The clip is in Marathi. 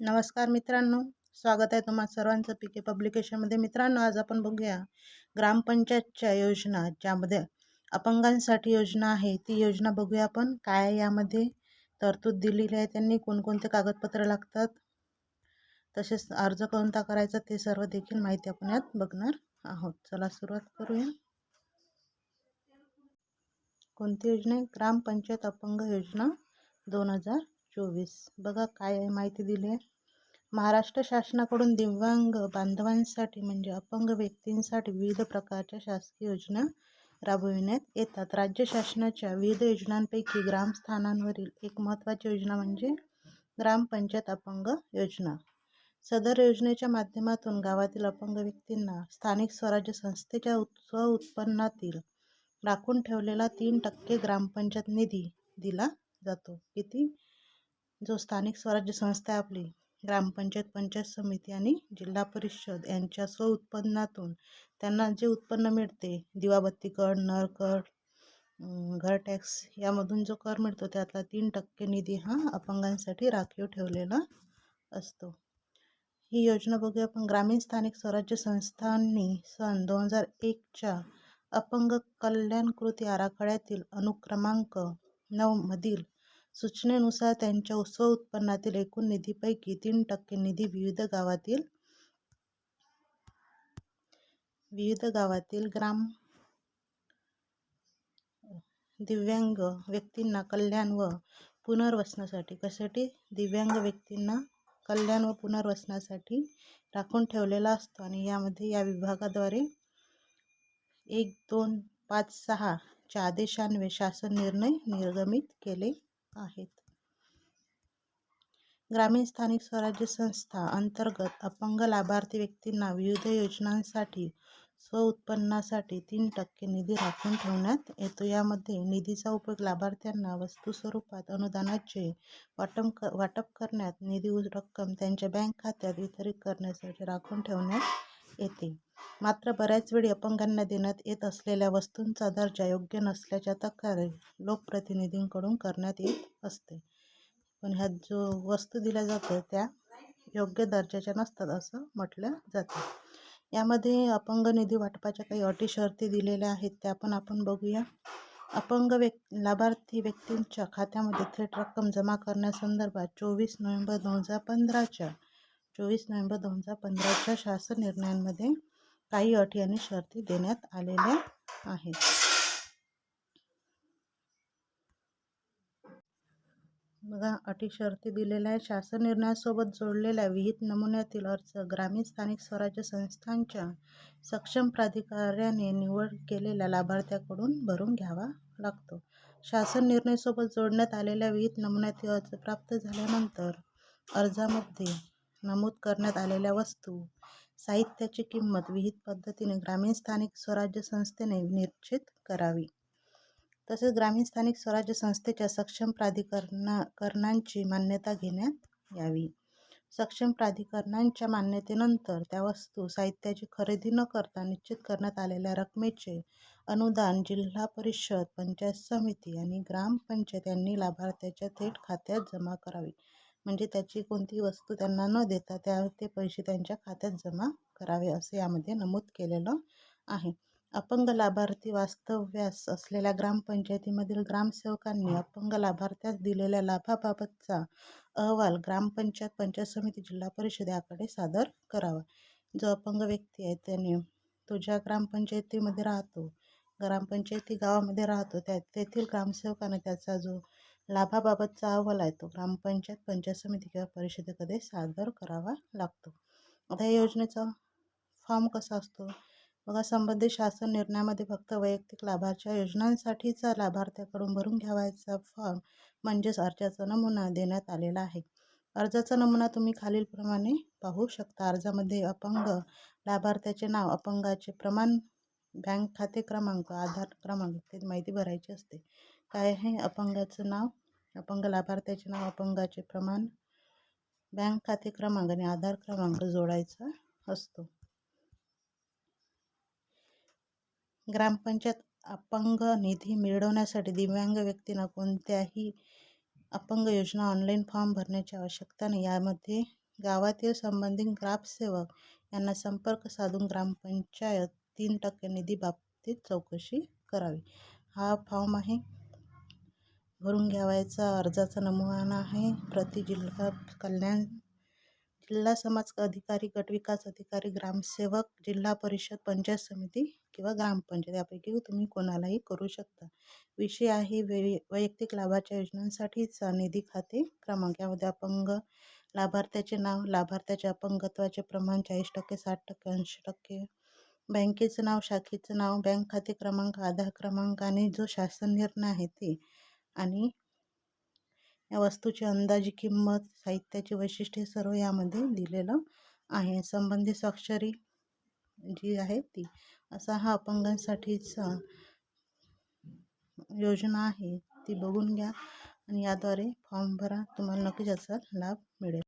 नमस्कार मित्रांनो स्वागत आहे तुम्हा सर्वांचं पी के पब्लिकेशनमध्ये. मित्रांनो आज आपण बघूया ग्रामपंचायतच्या योजना ज्यामध्ये अपंगांसाठी योजना आहे. ती योजना बघूया आपण. काय यामध्ये? तरतूद दिलेली आहे त्यांनी. कोणकोणते कागदपत्र लागतात? तसेच अर्ज कोणता करायचा? ते सर्व देखील माहिती आपण यात बघणार आहोत. चला सुरुवात करूया. कोणती योजना आहे? ग्रामपंचायत अपंग योजना दोन हजार चोवीस. बघा काय माहिती दिली आहे. महाराष्ट्र शासनाकडून दिव्यांग बांधवांसाठी म्हणजे अपंग व्यक्तींसाठी विविध प्रकारच्या शासकीय योजना राबविण्यात येतात. राज्य शासनाच्या विविध योजनांपैकी ग्रामस्थानांवरील एक महत्त्वाची योजना म्हणजे ग्रामपंचायत अपंग योजना. सदर योजनेच्या माध्यमातून गावातील अपंग व्यक्तींना स्थानिक स्वराज्य संस्थेच्या स्व उत्पन्नातील राखून ठेवलेला तीन टक्के ग्रामपंचायत निधी दिला जातो. किती? जो स्थानिक स्वराज्य संस्था आहे आपली ग्रामपंचायत पंचायत समिती आणि जिल्हा परिषद यांच्या स्व उत्पन्नातून त्यांना जे उत्पन्न मिळते दिवाबत्ती कर नर कर घर टॅक्स यामधून जो कर मिळतो त्यातला तीन टक्के निधी हा अपंगांसाठी राखीव ठेवलेला असतो. ही योजना बघूया आपण. ग्रामीण स्थानिक स्वराज्य संस्थांनी सन दोन हजार एकच्या अपंग कल्याण कृती आराखड्यातील अनुक्रमांक नऊमधील सूचनेनुसार त्यांच्या स्व उत्पन्नातील एकूण निधीपैकी तीन टक्के निधी विविध गावातील विविध गावातील ग्राम दिव्यांग व्यक्तींना कल्याण व पुनर्वसनासाठी कशासाठी? दिव्यांग व्यक्तींना कल्याण व पुनर्वसनासाठी राखून ठेवलेला असतो आणि यामध्ये या विभागाद्वारे एक दोन पाच सहाच्या आदेशान्वये शासन निर्णय निर्गमित केले. आहेत. ग्रामीण स्थानिक स्वराज्य संस्था अंतर्गत अपंग लाभार्थी व्यक्तींना विविध योजनांसाठी स्वउत्पन्नासाठी तीन टक्के निधी राखून ठेवण्यात येतो. यामध्ये निधीचा उपयोग लाभार्थ्यांना वस्तू स्वरूपात अनुदानाचे वाटप वाटप करण्यात निधी रक्कम त्यांच्या बँक खात्यात वितरित करण्यासाठी राखून ठेवण्यात येते. मात्र बऱ्याच वेळी अपंगांना देण्यात येत असलेल्या वस्तूंचा दर्जा योग्य नसल्याच्या तक्रारी लोकप्रतिनिधींकडून करण्यात येत असते. पण ह्यात जो वस्तू दिल्या जातं त्या योग्य दर्जाच्या नसतात असं म्हटलं जातं. यामध्ये अपंग निधी वाटपाच्या काही अटी शर्ती दिलेल्या आहेत त्या पण आपण बघूया. अपंग व्यक् लाभार्थी व्यक्तींच्या खात्यामध्ये थेट रक्कम जमा करण्यासंदर्भात चोवीस नोव्हेंबर दोन हजार पंधराच्या चोवीस नोव्हेंबर दोन हजार पंधराच्या शासन निर्णयांमध्ये काही अटी आणि शर्ती देण्यात आलेल्या आहेत. बघा अटी शर्ती दिलेल्या आहे शासन निर्णयासोबत जोडलेल्या विहित नमुन्यातील अर्ज ग्रामीण स्थानिक स्वराज्य संस्थांच्या सक्षम प्राधिकाऱ्याने निवड केलेल्या लाभार्थ्याकडून भरून घ्यावा लागतो. शासन निर्णयासोबत जोडण्यात आलेल्या विहित नमुन्यातील अर्ज प्राप्त झाल्यानंतर अर्जामध्ये नमूद करण्यात आलेल्या वस्तू साहित्याची किंमत विहित पद्धतीने ग्रामीण स्थानिक स्वराज्य संस्थेने निश्चित करावी. तसेच ग्रामीण स्थानिक स्वराज्य संस्थेच्या सक्षम प्राधिकरणा करणांची मान्यता घेण्यात यावी. सक्षम प्राधिकरणांच्या मान्यतेनंतर त्या वस्तू साहित्याची खरेदी न करता निश्चित करण्यात आलेल्या रकमेचे अनुदान जिल्हा परिषद पंचायत समिती आणि ग्रामपंचायत यांनी लाभार्थ्याच्या थेट खात्यात जमा करावी. म्हणजे त्याची कोणती वस्तू त्यांना न देता त्या ते पैसे त्यांच्या खात्यात जमा करावे असे यामध्ये नमूद केलेलं आहे. अपंग लाभार्थी वास्तव्यास असलेल्या ग्रामपंचायतीमधील ग्रामसेवकांनी अपंग लाभार्थ्यास दिलेल्या लाभाबाबतचा अहवाल ग्रामपंचायत पंचायत समिती जिल्हा परिषद याकडे सादर करावा. जो अपंग व्यक्ती आहे त्याने तो ज्या ग्रामपंचायतीमध्ये राहतो ग्रामपंचायती गावामध्ये राहतो त्या तेथील ग्रामसेवकाने त्याचा जो लाभाबाबतचा अहवाल आहे तो. ग्रामपंचायत पंचायत समिती किंवा परिषदेकडे सादर करावा लागतो. आता या योजनेचा फॉर्म कसा असतो? बघा संबंधित शासन निर्णयामध्ये फक्त वैयक्तिक लाभार्थ्या योजनांसाठीचा लाभार्थ्याकडून भरून घ्यावायचा फॉर्म म्हणजेच अर्जाचा नमुना देण्यात आलेला आहे. अर्जाचा नमुना तुम्ही खालीलप्रमाणे पाहू शकता. अर्जामध्ये अपंग लाभार्थ्याचे नाव अपंगाचे प्रमाण बँक खाते क्रमांक आधार क्रमांक ते माहिती भरायची असते. काय आहे अपंगाचं नाव? अपंग लाभार्थ्याचे नाव अपंगाचे प्रमाण. बँक खाते क्रमांक आणि आधार क्रमांक जोडायचा असतो. ग्रामपंचायत अपंग निधी मिळवण्यासाठी दिव्यांग व्यक्तींना कोणत्याही अपंग योजना ऑनलाईन फॉर्म भरण्याची आवश्यकता नाही. यामध्ये गावातील संबंधित ग्रामसेवक यांना संपर्क साधून ग्रामपंचायत तीन टक्के निधीबाबतीत चौकशी करावी. हा फॉर्म आहे भरून घ्यावायचा अर्जाचा नमुना आहे. प्रति जिल्हा कल्याण जिल्हा समाज अधिकारी गटविकास अधिकारी ग्रामसेवक जिल्हा परिषद पंचायत समिती किंवा ग्रामपंचायत यापैकी तुम्ही कोणालाही करू शकता. विषय आहे वे वैयक्तिक लाभाच्या योजनांसाठीचा निधी खाते क्रमांक. यामध्ये अपंग लाभार्थ्याचे नाव लाभार्थ्याचे अपंगत्वाचे प्रमाण चाळीस टक्के साठ टक्के ऐंशी टक्के बँकेचं नाव शाखेचं नाव बँक खाते क्रमांक आधार क्रमांक आणि जो शासन निर्णय आहे ते आणि या वस्तूची अंदाजी किंमत साहित्याची वैशिष्ट्ये सर्व यामध्ये दिलेलं आहे. संबंधित स्वाक्षरी जी आहे ती. असा हा अपंगांसाठीचा योजना आहे. ती बघून घ्या आणि याद्वारे फॉर्म भरा. तुम्हाला नक्कीच याचा लाभ मिळेल.